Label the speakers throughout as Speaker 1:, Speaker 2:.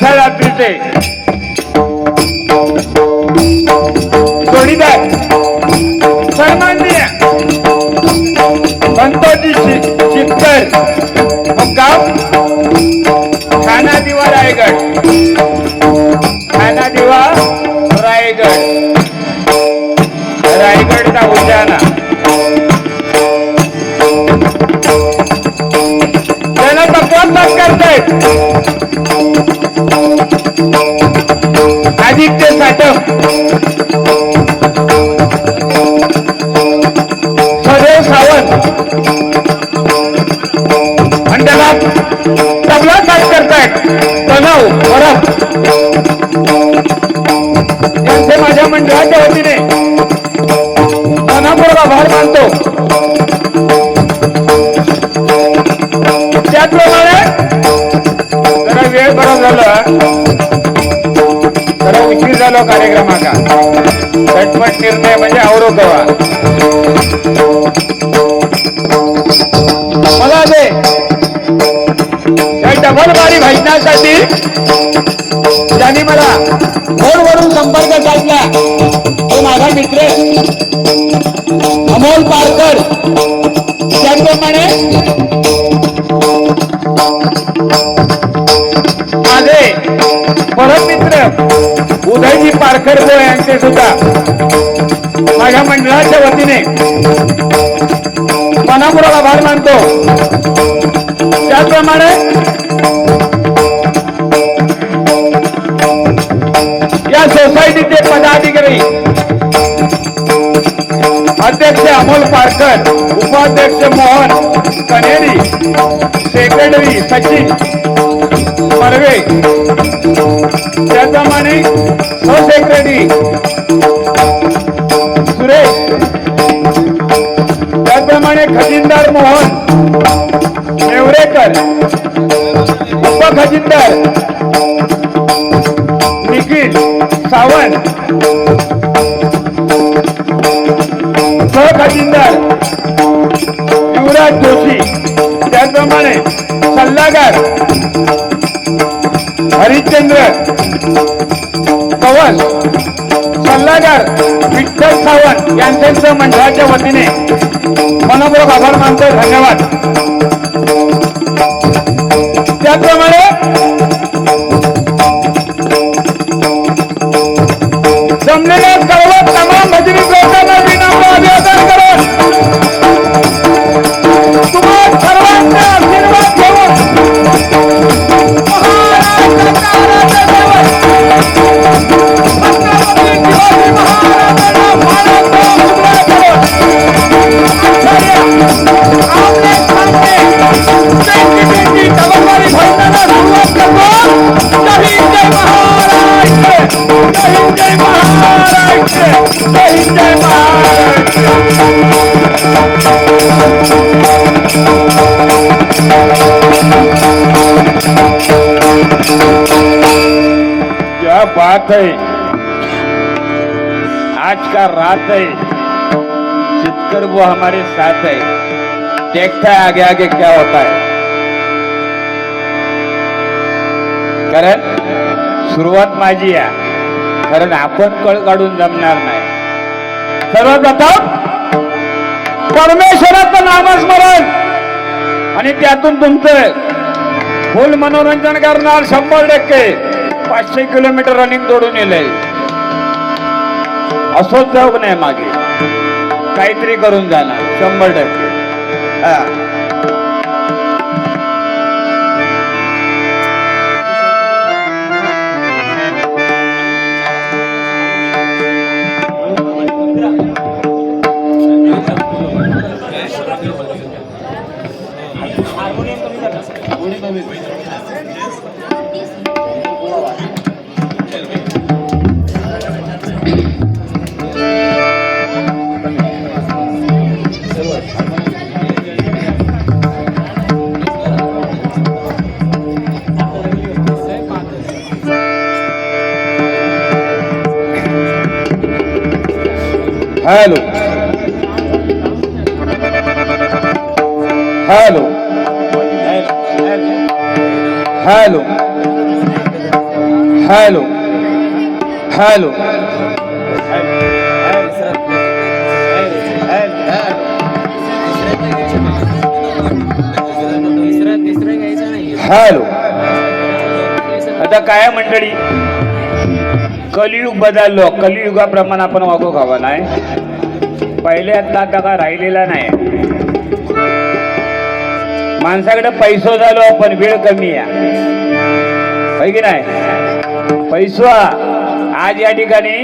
Speaker 1: খেলা পিঠে त्याचप्रमाणे जरा वेळ बरा झाला. जरा उशीर झालो कार्यक्रमाचा. झटपट निर्णय म्हणजे आवरो मला दे. डबल बारी भजनासाठी ज्यांनी मला फोनवरून संपर्क साधला. तो माझा मित्र अमोल पारकर. त्याचप्रमाणे माझे परममित्र उदयजी पारकर गो यांचे सुद्धा माझ्या मंडळाच्या वतीने मनापुराला आभार मानतो. त्याचप्रमाणे या सोसायटीचे पदाधिकारी अध्यक्ष अमोल पारकर उपाध्यक्ष मोहन कनेरी सेक्रेटरी सचिन परवे त्याचप्रमाणे सहसेक्रेटरी सुरेश त्याचप्रमाणे खजिनदार मोहन नेवरेकर उपखजिनदार निखिल सावंत युवराज जोशी. त्याचप्रमाणे सल्लागार हरिश्चंद्र पवन सल्लागार विठ्ठल सावंत यांच्या मंडळाच्या वतीने मनपूर्वक आभार मानतो धन्यवाद. त्याचप्रमाणे रात है आज का रात है जितकर वो हमारे साथ है देखता है आगे आगे क्या होता है. कारण सुरुवात माझी आहे. कारण आपण कळ काढून जमणार नाही. सर्वप्रथम परमेश्वराचं नामस्मरण. आणि त्यातून तुमचं फुल मनोरंजन करणार शंभर टक्के. पाचशे किलोमीटर रनिंग जोडून येले असोच जाऊ नाही मागे. काहीतरी करून जाणार शंभर टक्के. हा. हॅलो हॅलो हॅलो हॅलो आता काय मंडळी? कलियुग बदललो. कलियुगाप्रमाणे आपण वागू खावा नाही पहिले आता का राहिलेला नाही. माणसाकडे पैसो झालो पण वेळ कमी आहे. होय की नाही? पैसो आज या ठिकाणी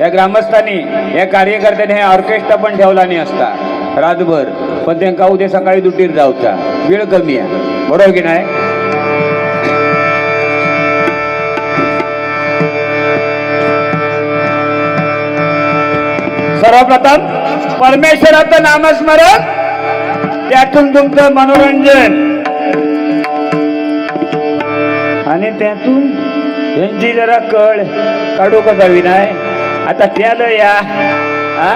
Speaker 1: या ग्रामस्थांनी या कार्यकर्त्यांनी हे ऑर्केस्ट्रा पण ठेवला नाही असता. रातभर. पण त्यांना उद्या सकाळी दुटीर जाऊचा. वेळ कमी आहे. बरोबर की नाही? सर्वप्रथम परमेश्वराचं नामस्मरण. त्यातून तुमचं मनोरंजन. आणि त्यातून यांची जरा कळ काढू का विनाय आता त्याला या. आ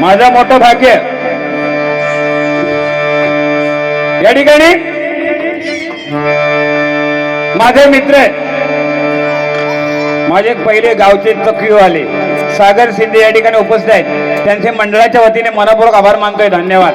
Speaker 1: माझा मोठं भाग्य या ठिकाणी माझे मित्र माझे पहिले गावचे चकयू आले सागर शिंदे या ठिकाणी उपस्थित आहेत. त्यांचे मंडळाच्या वतीने मनापूर्वक आभार मानतोय. धन्यवाद.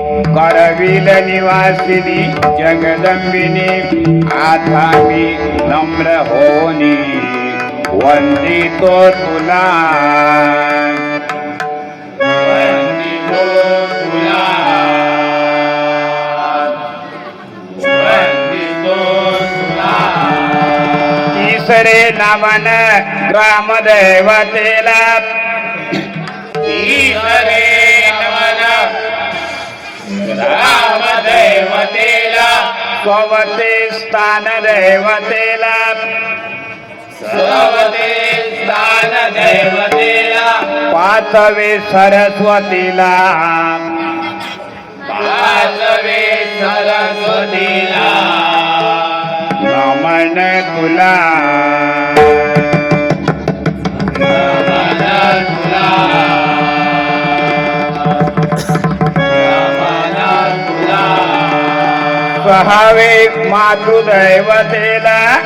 Speaker 2: करविल निवासिनी जगदंबिनी आता मी नम्र होनी वंदितो तुला. तुला तिसरे नमन ग्रामदैवतेला. तिसरे रामदैवतेला. स्ववते स्थान दैवतेला. स्ववते स्थान दैवतेला. पाचवे सरस्वतीला. पाचवे सरस्वतीला. नमन तुला. तुला. सहावे मातृदैवतेला.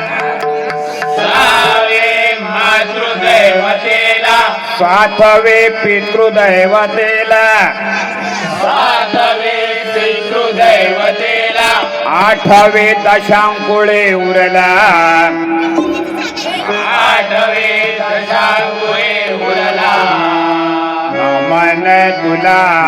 Speaker 2: सहावे मातृदैवतेला. सातवे पितृदैवतेला. सातवे पितृदैवतेला. आठवे दशांकुळे उरला. आठवे दशांकुळे उरला. नमन तुला.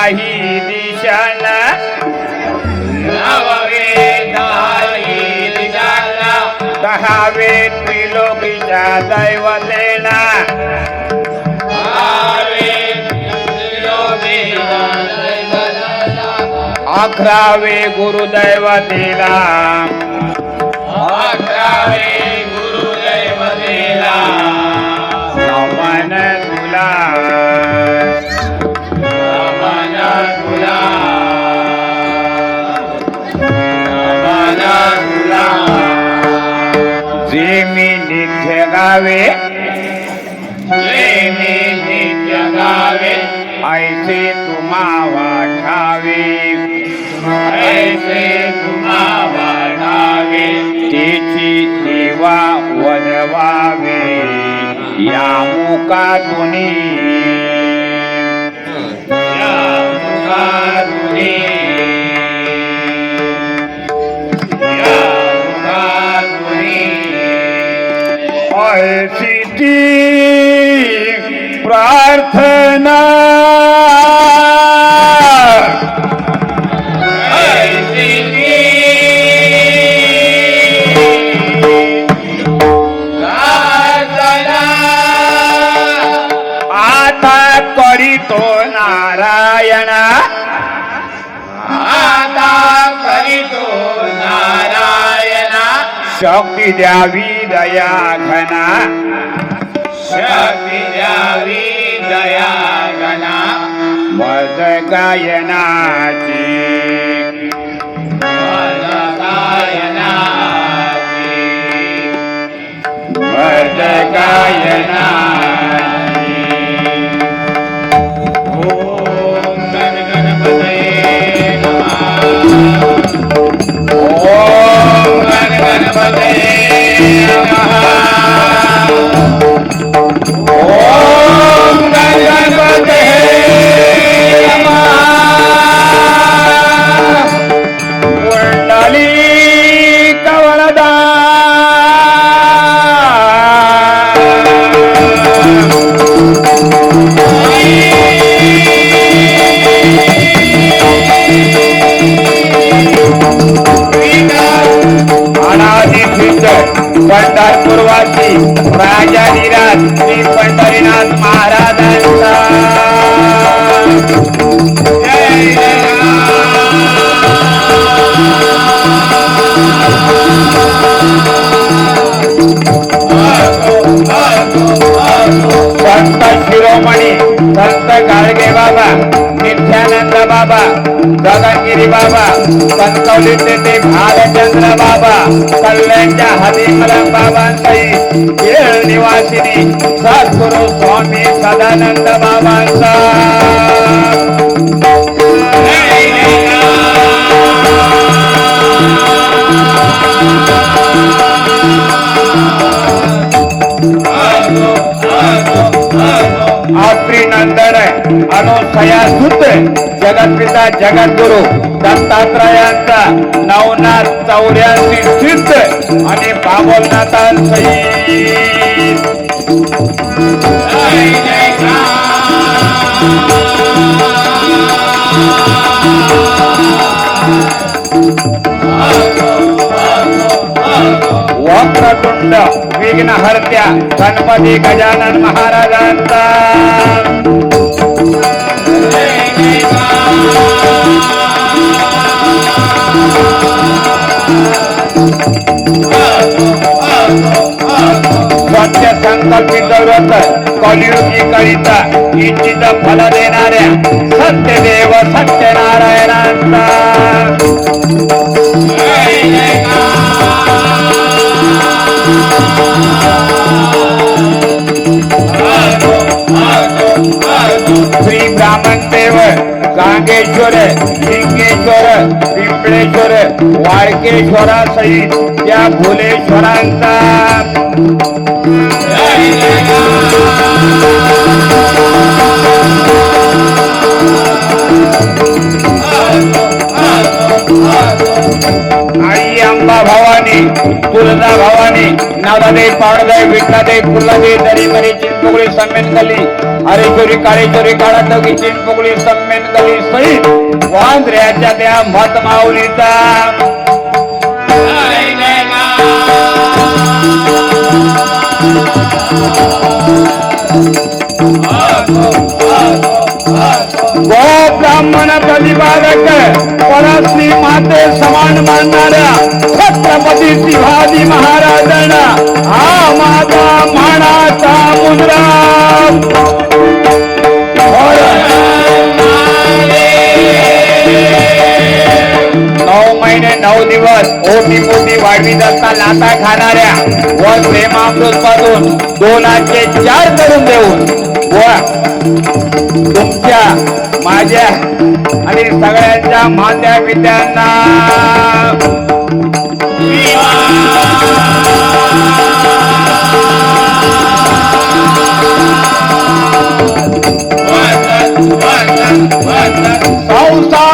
Speaker 2: काही दिशान. नववे दहावे त्रिलोकीच्या दैवतेना अकरावे गुरुदैवतेला. अकरावे गुरुदैवतेला. नमन नित्य गावे जे मी नित्य गावे ऐसे तुम्हा वाठावे ऐसे तुम्हा वाठावे तेची देवा वनवावे या मुखातुनी या मुखातुनी ऐसी ती प्रार्थना। शक्ती द्यावी दया घना. शक्ती द्यावी दया घना. मज गायनाची. मज गायनाची. मज गायनाची. ओम गण गण गणपतये नमः
Speaker 1: पंढरपूरवासी राजाधिराज श्री पंढरीनाथ महाराजांचा. संत शिरोमणी संत गाडगे बाबा नित्यानंद बाबा गगनगिरी बाबा कणकवलीचे ते भालचंद्र बाबा कल्याणच्या हरिमलम बाबांचाही केळ निवासिनी सद्गुरु स्वामी सदानंद बाबांचा Oh, oh, oh. आश्री नंदन अनुसया सुत जगतपिता जगद्गुरु दत्तात्रयांचा नवनाथ चौऱ्याऐंशी सिद्ध आणि बाबोलनाथांसहित. वक्रतुंड विघ्नहर्त्या गणपती गजानन महाराजांचा. सत्य संकल्पित व्रत कलियुगी करिता इच्छित फल देणाऱ्या सत्यदेव सत्यनारायणांचा. श्री ब्राह्मण देव गांगेश्वर लिंगेश्वर पिंपळेश्वर वाळकेश्वरा सहित त्या भुलेश्वरांचा. भवानी तुळजा भवानी नवदे पावडदे विठ्ठलदे फुलदे दरीमरी चिंचपोकळी सम्मेन कली हरेश्वरी काळेश्वरी काळातोगी चिंपुगळी सम्मेन कली सहित वांद्र्याच्या त्या मत माऊलीचा गो ब्राह्मण प्रतिपादक परश्री माते समान मानणाऱ्या छत्रपती शिवाजी महाराजांना हा माझा मानाचा मुद्रा. नऊ दिवस. ओटी मोठी वाढवीत असता लाता खाणाऱ्या. व प्रेमामृत पासून दोनाचे चार करून देऊन. व तुमच्या माझ्या आणि सगळ्यांच्या मान्या विद्यांना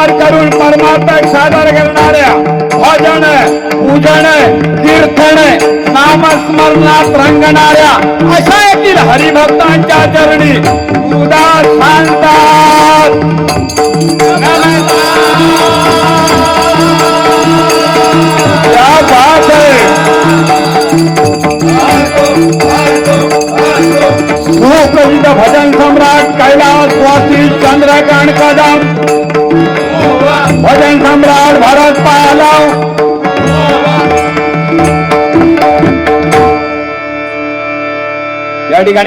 Speaker 1: विचार करून परमात्मा सादर करणाऱ्या भजन पूजन कीर्तन नामस्मरणात रंगणाऱ्या अशा येथील हरिभक्तांच्या चरणी उदास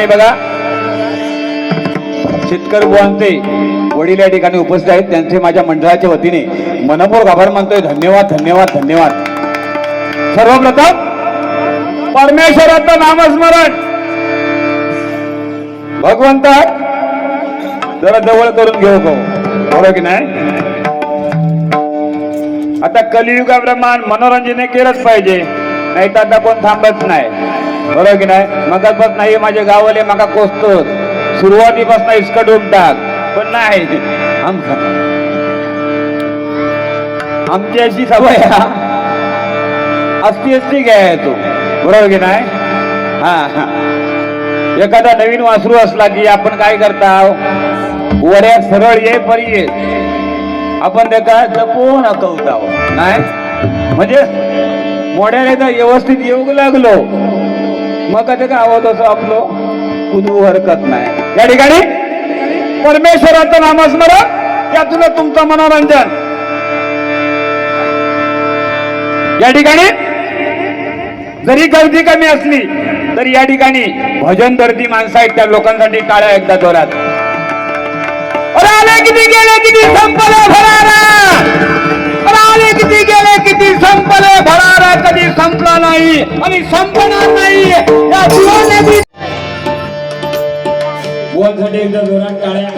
Speaker 1: ठिकाणी बघा. शेतकरी बुवांचे वडील या ठिकाणी उपस्थित आहेत. त्यांचे माझ्या मंडळाच्या वतीने मनपूर आभार मानतोय. धन्यवाद धन्यवाद धन्यवाद. सर्वप्रथम परमेश्वराचं नामस्मरण. भगवंता जरा जवळ करून घेऊ गो. बरोबर की नाही? आता कलियुगाप्रमाण मनोरंजन हे केलंच पाहिजे. नाही तर आता कोण थांबत नाही. बरोबर की नाही? मगापासून नाही माझे गावाले मका कोसतो सुरुवातीपासून इसकट टाक. पण नाही. आमचा आमची अशी सवय असती असती घ्याय तू. बरोबर की नाही? हा हा. एखादा नवीन वासरू असला की आपण काय करता वऱ्यात सरळ ये परी ये. आपण त्याका जपून अकवताव नाही? म्हणजे मोड्याला तर व्यवस्थित येऊ लागलो. मग कधी गावात असं आपलं? कुदू हरकत नाही. या ठिकाणी परमेश्वराचं नामस्मरण त्यातून तुमचं मनोरंजन. या ठिकाणी जरी गर्दी कमी असली तरी या ठिकाणी भजन दर्दी माणसं आहेत त्या लोकांसाठी टाळ्या एकदा जोरात. आले किती गेले किती संपले भरारा? आले किती गेले किती संपले भरारा? कधी संपला नाही आणि संपणार नाही. बुवासाठी एकदा जोरात टाळ्या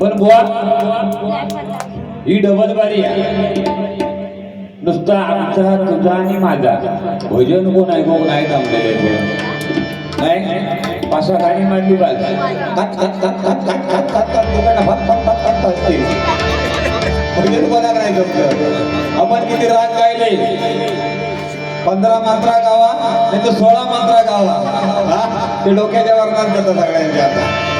Speaker 1: पण बुवा ही डबल बारी आहे नुसता आमचा तुझा आणि माझा भजन कोण ऐकू नाही थांबलेले नाही पासा गाणी मांडली बाज
Speaker 3: भजन कोणाला नाही जमलं आपण किती राग गायले? पंधरा मात्रा गावा नाही तर सोळा मात्रा गावा हा? ते डोक्याच्या वर्णात जातं सगळ्यांच्या आता